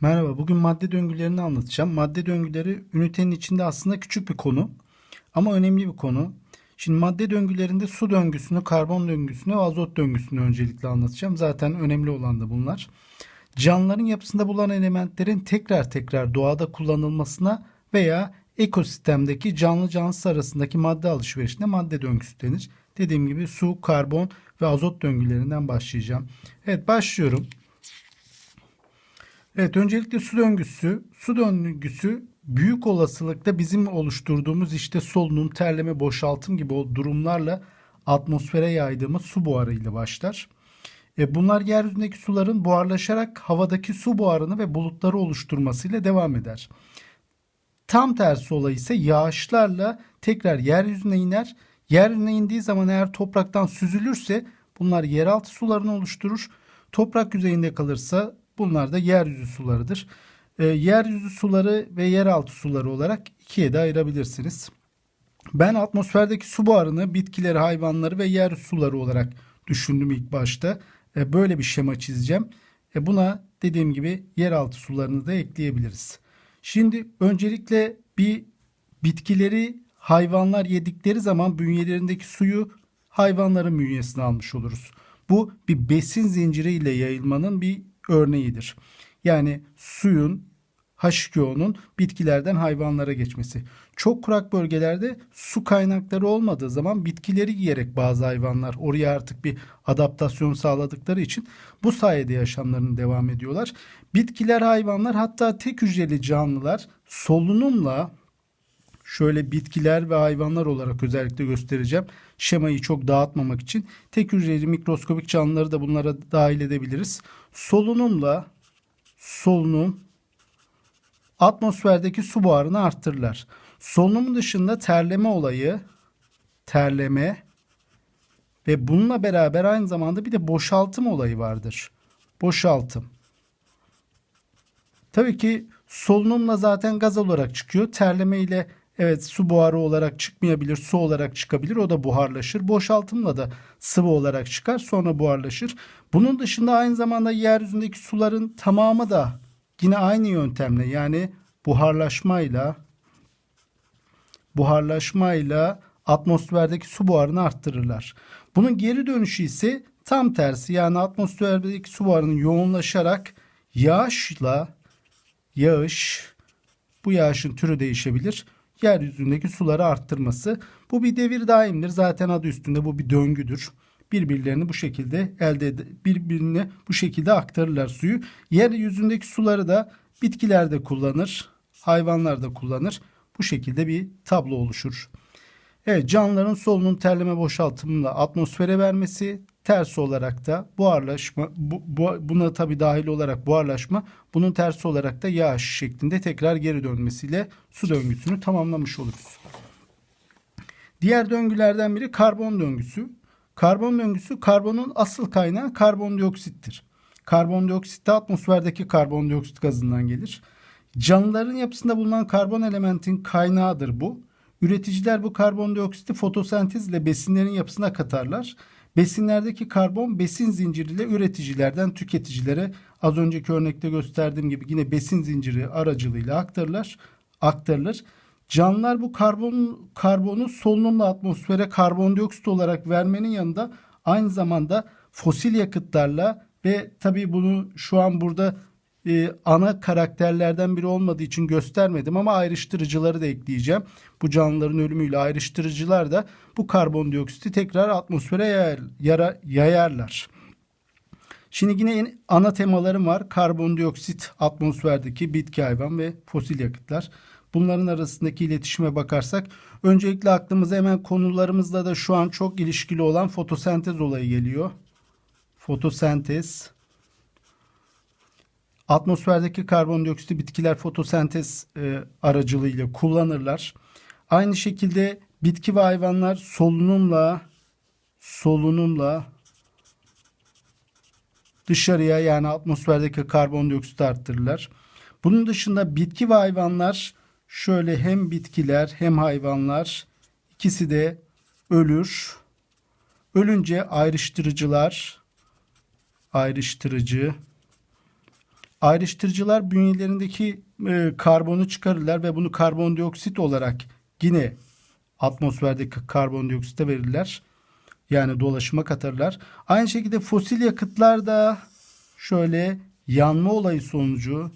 Merhaba, bugün madde döngülerini anlatacağım. Madde döngüleri ünitenin içinde aslında küçük bir konu ama önemli bir konu. Şimdi madde döngülerinde su döngüsünü, karbon döngüsünü ve azot döngüsünü öncelikle anlatacağım. Zaten önemli olan da bunlar. Canlıların yapısında bulunan elementlerin tekrar tekrar doğada kullanılmasına veya ekosistemdeki canlı cansız arasındaki madde alışverişine madde döngüsü denir. Dediğim gibi su, karbon ve azot döngülerinden başlayacağım. Evet başlıyorum. Evet öncelikle su döngüsü. Su döngüsü büyük olasılıkla bizim oluşturduğumuz işte solunum, terleme, boşaltım gibi o durumlarla atmosfere yaydığımız su buharı ile başlar. E bunlar yeryüzündeki suların buharlaşarak havadaki su buharını ve bulutları oluşturmasıyla devam eder. Tam tersi olay ise yağışlarla tekrar yeryüzüne iner. Yeryüzüne indiği zaman eğer topraktan süzülürse bunlar yeraltı sularını oluşturur. Toprak yüzeyinde kalırsa bunlar da yeryüzü sularıdır. E, yeryüzü suları ve yeraltı suları olarak ikiye de ayırabilirsiniz. Ben atmosferdeki su buharını bitkileri, hayvanları ve yer suları olarak düşündüm ilk başta. E, böyle bir şema çizeceğim. E, buna dediğim gibi yeraltı sularını da ekleyebiliriz. Şimdi öncelikle bir bitkileri hayvanlar yedikleri zaman bünyelerindeki suyu hayvanların bünyesine almış oluruz. Bu bir besin zinciriyle yayılmanın bir örneğidir. Yani suyun H2O'nun bitkilerden hayvanlara geçmesi. Çok kurak bölgelerde su kaynakları olmadığı zaman bitkileri yiyerek bazı hayvanlar oraya artık bir adaptasyon sağladıkları için bu sayede yaşamlarını devam ediyorlar. Bitkiler, hayvanlar hatta tek hücreli canlılar solunumla şöyle bitkiler ve hayvanlar olarak özellikle göstereceğim. Şemayı çok dağıtmamak için tek hücreli mikroskobik canlıları da bunlara dahil edebiliriz. Solunumla solunum atmosferdeki su buharını arttırırlar. Solunum dışında terleme olayı terleme ve bununla beraber aynı zamanda bir de boşaltım olayı vardır. Boşaltım. Tabii ki solunumla zaten gaz olarak çıkıyor. Terleme ile evet su buharı olarak çıkmayabilir, su olarak çıkabilir. O da buharlaşır. Boşaltımla da sıvı olarak çıkar, sonra buharlaşır. Bunun dışında aynı zamanda yeryüzündeki suların tamamı da yine aynı yöntemle yani buharlaşmayla buharlaşmayla atmosferdeki su buharını arttırırlar. Bunun geri dönüşü ise tam tersi yani atmosferdeki su buharının yoğunlaşarak yağışla yağış bu yağışın türü değişebilir. Yeryüzündeki suları arttırması. Bu bir devir daimdir. Zaten adı üstünde bu bir döngüdür. Birbirlerini bu şekilde elde birbirine bu şekilde aktarırlar suyu. Yeryüzündeki suları da bitkiler de kullanır, hayvanlar da kullanır. Bu şekilde bir tablo oluşur. Evet canlıların solunum terleme boşaltımıyla atmosfere vermesi tersi olarak da buharlaşma bu, bu, buna tabi dahil olarak buharlaşma bunun tersi olarak da yağış şeklinde tekrar geri dönmesiyle su döngüsünü tamamlamış oluruz. Diğer döngülerden biri karbon döngüsü. Karbon döngüsü karbonun asıl kaynağı karbondioksittir. Karbondioksit de atmosferdeki karbondioksit gazından gelir. Canlıların yapısında bulunan karbon elementin kaynağıdır bu. Üreticiler bu karbondioksiti fotosentez ile besinlerin yapısına katarlar. Besinlerdeki karbon besin zinciriyle üreticilerden tüketicilere az önceki örnekte gösterdiğim gibi yine besin zinciri aracılığıyla aktarılır. aktarılır. Canlılar bu karbon karbonu solunumla atmosfere karbondioksit olarak vermenin yanında aynı zamanda fosil yakıtlarla ve tabii bunu şu an burada e, ana karakterlerden biri olmadığı için göstermedim ama ayrıştırıcıları da ekleyeceğim. Bu canlıların ölümüyle ayrıştırıcılar da bu karbondioksiti tekrar atmosfere yayar, yara, yayarlar. Şimdi yine ana temalarım var. Karbondioksit, atmosferdeki bitki, hayvan ve fosil yakıtlar. Bunların arasındaki iletişime bakarsak öncelikle aklımıza hemen konularımızla da şu an çok ilişkili olan fotosentez olayı geliyor. Fotosentez. Atmosferdeki karbondioksiti bitkiler fotosentez e, aracılığıyla kullanırlar. Aynı şekilde bitki ve hayvanlar solunumla solunumla dışarıya yani atmosferdeki karbondioksiti arttırırlar. Bunun dışında bitki ve hayvanlar şöyle hem bitkiler hem hayvanlar ikisi de ölür. Ölünce ayrıştırıcılar ayrıştırıcı Ayrıştırıcılar bünyelerindeki e, karbonu çıkarırlar ve bunu karbondioksit olarak yine atmosferdeki karbondioksite verirler. Yani dolaşıma katarlar. Aynı şekilde fosil yakıtlar da şöyle yanma olayı sonucu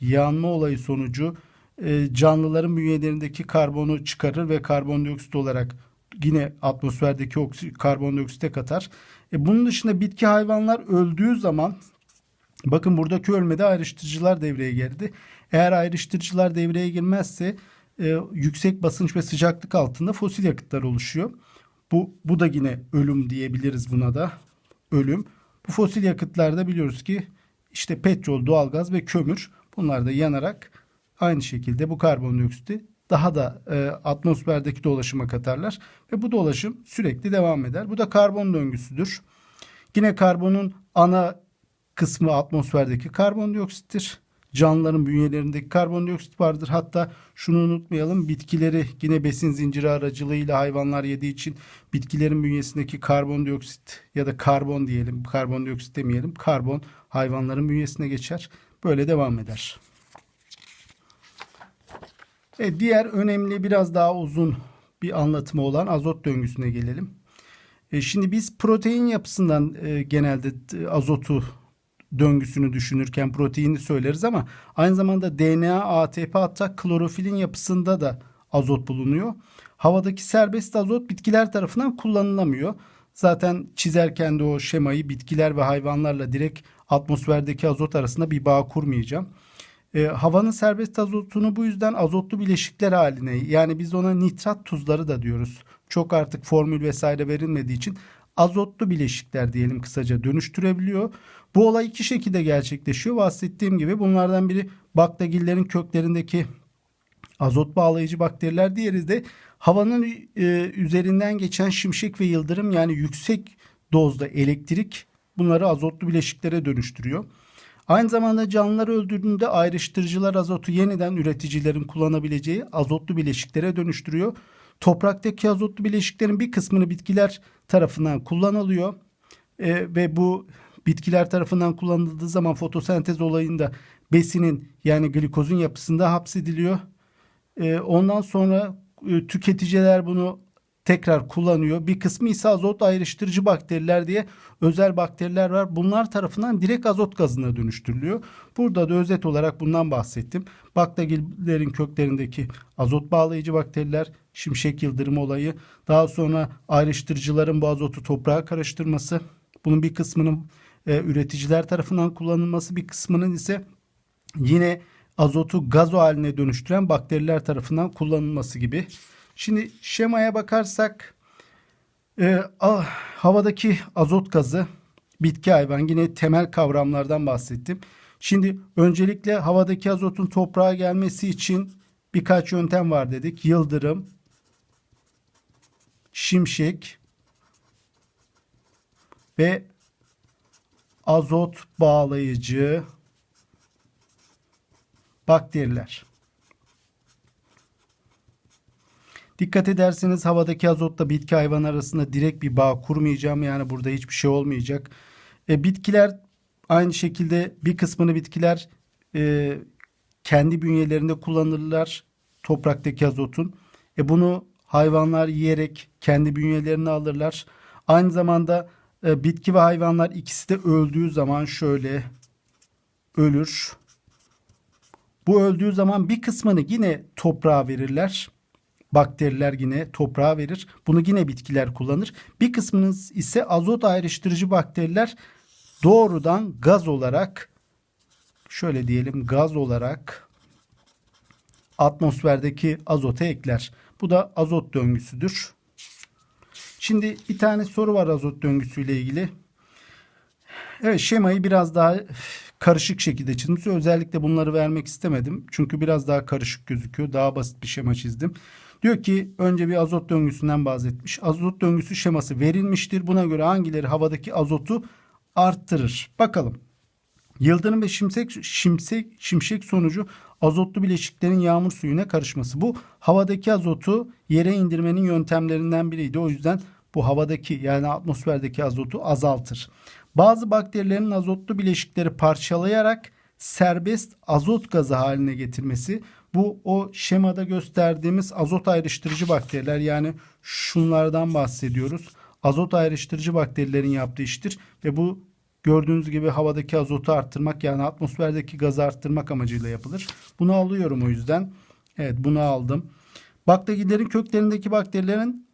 yanma olayı sonucu e, canlıların bünyelerindeki karbonu çıkarır ve karbondioksit olarak yine atmosferdeki oksi, karbondioksite katar. E, bunun dışında bitki hayvanlar öldüğü zaman bakın buradaki ölmede ayrıştırıcılar devreye girdi. Eğer ayrıştırıcılar devreye girmezse e, yüksek basınç ve sıcaklık altında fosil yakıtlar oluşuyor. Bu, bu da yine ölüm diyebiliriz buna da. Ölüm. Bu fosil yakıtlarda biliyoruz ki işte petrol, doğalgaz ve kömür bunlar da yanarak aynı şekilde bu karbondioksiti daha da e, atmosferdeki dolaşıma katarlar ve bu dolaşım sürekli devam eder. Bu da karbon döngüsüdür. Yine karbonun ana kısmı atmosferdeki karbondioksittir. Canlıların bünyelerindeki karbondioksit vardır. Hatta şunu unutmayalım. Bitkileri yine besin zinciri aracılığıyla hayvanlar yediği için bitkilerin bünyesindeki karbondioksit ya da karbon diyelim. Karbondioksit demeyelim. Karbon hayvanların bünyesine geçer. Böyle devam eder. E, diğer önemli biraz daha uzun bir anlatımı olan azot döngüsüne gelelim. E, şimdi biz protein yapısından e, genelde e, azotu döngüsünü düşünürken proteini söyleriz ama aynı zamanda DNA, ATP hatta klorofilin yapısında da azot bulunuyor. Havadaki serbest azot bitkiler tarafından kullanılamıyor. Zaten çizerken de o şemayı bitkiler ve hayvanlarla direkt atmosferdeki azot arasında bir bağ kurmayacağım. E, havanın serbest azotunu bu yüzden azotlu bileşikler haline yani biz ona nitrat tuzları da diyoruz. Çok artık formül vesaire verilmediği için azotlu bileşikler diyelim kısaca dönüştürebiliyor. Bu olay iki şekilde gerçekleşiyor. Bahsettiğim gibi bunlardan biri baklagillerin köklerindeki azot bağlayıcı bakteriler. Diğeri de havanın e, üzerinden geçen şimşek ve yıldırım yani yüksek dozda elektrik bunları azotlu bileşiklere dönüştürüyor. Aynı zamanda canlılar öldürdüğünde ayrıştırıcılar azotu yeniden üreticilerin kullanabileceği azotlu bileşiklere dönüştürüyor. Topraktaki azotlu bileşiklerin bir kısmını bitkiler tarafından kullanılıyor e, ve bu bitkiler tarafından kullanıldığı zaman fotosentez olayında besinin yani glikozun yapısında hapsediliyor. E, ondan sonra e, tüketiciler bunu tekrar kullanıyor. Bir kısmı ise azot ayrıştırıcı bakteriler diye özel bakteriler var. Bunlar tarafından direkt azot gazına dönüştürülüyor. Burada da özet olarak bundan bahsettim. Baklagillerin köklerindeki azot bağlayıcı bakteriler, şimşek yıldırım olayı, daha sonra ayrıştırıcıların bu azotu toprağa karıştırması, bunun bir kısmının e, üreticiler tarafından kullanılması, bir kısmının ise yine azotu gazo haline dönüştüren bakteriler tarafından kullanılması gibi. Şimdi şemaya bakarsak e, ah, havadaki azot gazı, bitki hayvan yine temel kavramlardan bahsettim. Şimdi öncelikle havadaki azotun toprağa gelmesi için birkaç yöntem var dedik. Yıldırım, şimşek ve azot bağlayıcı bakteriler. Dikkat ederseniz havadaki azotla bitki hayvan arasında direkt bir bağ kurmayacağım. Yani burada hiçbir şey olmayacak. E, bitkiler aynı şekilde bir kısmını bitkiler e, kendi bünyelerinde kullanırlar topraktaki azotun. E, bunu hayvanlar yiyerek kendi bünyelerine alırlar. Aynı zamanda e, bitki ve hayvanlar ikisi de öldüğü zaman şöyle ölür. Bu öldüğü zaman bir kısmını yine toprağa verirler. Bakteriler yine toprağa verir. Bunu yine bitkiler kullanır. Bir kısmınız ise azot ayrıştırıcı bakteriler doğrudan gaz olarak şöyle diyelim gaz olarak atmosferdeki azota ekler. Bu da azot döngüsüdür. Şimdi bir tane soru var azot döngüsüyle ilgili. Evet şemayı biraz daha karışık şekilde çizdim. Özellikle bunları vermek istemedim. Çünkü biraz daha karışık gözüküyor. Daha basit bir şema çizdim. Diyor ki önce bir azot döngüsünden bahsetmiş. Azot döngüsü şeması verilmiştir. Buna göre hangileri havadaki azotu arttırır? Bakalım. Yıldırım ve şimşek, şimşek, şimşek sonucu azotlu bileşiklerin yağmur suyuna karışması. Bu havadaki azotu yere indirmenin yöntemlerinden biriydi. O yüzden bu havadaki yani atmosferdeki azotu azaltır. Bazı bakterilerin azotlu bileşikleri parçalayarak serbest azot gazı haline getirmesi. Bu o şemada gösterdiğimiz azot ayrıştırıcı bakteriler yani şunlardan bahsediyoruz. Azot ayrıştırıcı bakterilerin yaptığı iştir ve bu gördüğünüz gibi havadaki azotu arttırmak yani atmosferdeki gazı arttırmak amacıyla yapılır. Bunu alıyorum o yüzden. Evet bunu aldım. Baklagillerin köklerindeki bakterilerin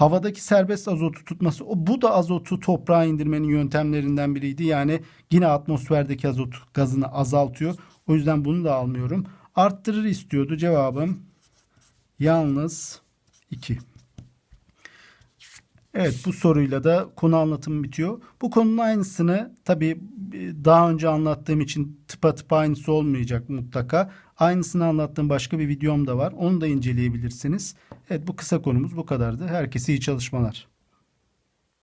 havadaki serbest azotu tutması. O, bu da azotu toprağa indirmenin yöntemlerinden biriydi. Yani yine atmosferdeki azot gazını azaltıyor. O yüzden bunu da almıyorum. Arttırır istiyordu. Cevabım yalnız 2. Evet bu soruyla da konu anlatımı bitiyor. Bu konunun aynısını tabii daha önce anlattığım için tıpa tıpa aynısı olmayacak mutlaka. Aynısını anlattığım başka bir videom da var. Onu da inceleyebilirsiniz. Evet bu kısa konumuz bu kadardı. Herkese iyi çalışmalar.